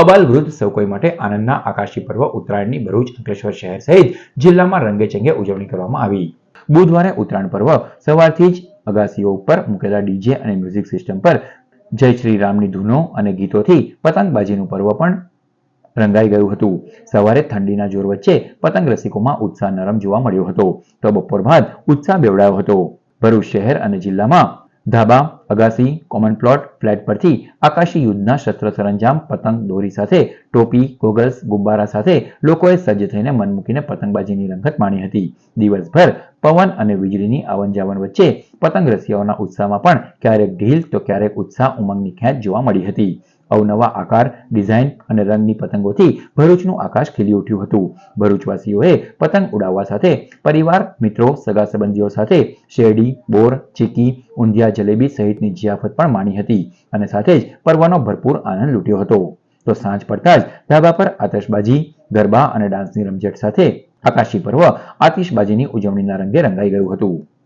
અબાલ વૃદ્ધ સૌ કોઈ માટે આનંદના આકાશી પર્વ ઉત્તરાયણની ભરૂચ અંકલેશ્વર શહેર સહિત જિલ્લામાં રંગેચંગે ઉજવણી કરવામાં આવી. બુધવારે ઉત્તરાયણ પર્વ સવારથી જ અગાસીઓ ઉપર મૂકેલા ડીજે અને મ્યુઝિક સિસ્ટમ પર જય શ્રી રામની ધૂનો અને ગીતોથી પતંગબાજીનું પર્વ પણ રંગાઈ ગયું હતું. સવારે ઠંડીના જોર વચ્ચે પતંગ રસિકોમાં ઉત્સાહ નરમ જોવા મળ્યો હતો. તો બપોર બાદ ઉત્સાહ બેવડાયો હતો. ભરૂચ શહેર અને જિલ્લામાં ધાબા, અગાસી કોમન પ્લોટ ફ્લેટ પરથી આકાશી યુદ્ધના શસ્ત્ર સરંજામ, પતંગ, દોરી સાથે, ટોપી ગોગલ્સ ગુબ્બારા સાથે લોકોએ સજ્જ થઈને મન મૂકીને પતંગબાજીની રંગત માણી હતી. દિવસભર પવન અને વીજળીની આવન જાવન વચ્ચે પતંગ રસિયાઓના ઉત્સાહમાં પણ ક્યારેક ઢીલ તો ક્યારેક ઉત્સાહ ઉમંગની ખેંચ જોવા મળી હતી. અવનવા આકાર, ડિઝાઇન અને રંગની પતંગોથી ભરૂચનું આકાશ ખીલી ઉઠ્યું હતું. ભરૂચવાસીઓએ પતંગ ઉડાવવા સાથે પરિવાર, મિત્રો સગા સંબંધીઓ સાથે શેરડી, બોર, ચીકી, ઊંધિયા, જલેબી સહિતની જિયાફત પણ માણી હતી અને સાથે જ પર્વનો ભરપૂર આનંદ લૂટ્યો હતો. તો સાંજ પડતા જ ધાબા પર આતશબાજી, ગરબા અને ડાન્સની રમઝટ સાથે આકાશી પર્વ આતિશબાજીની ઉજવણીના રંગે રંગાઈ ગયું હતું.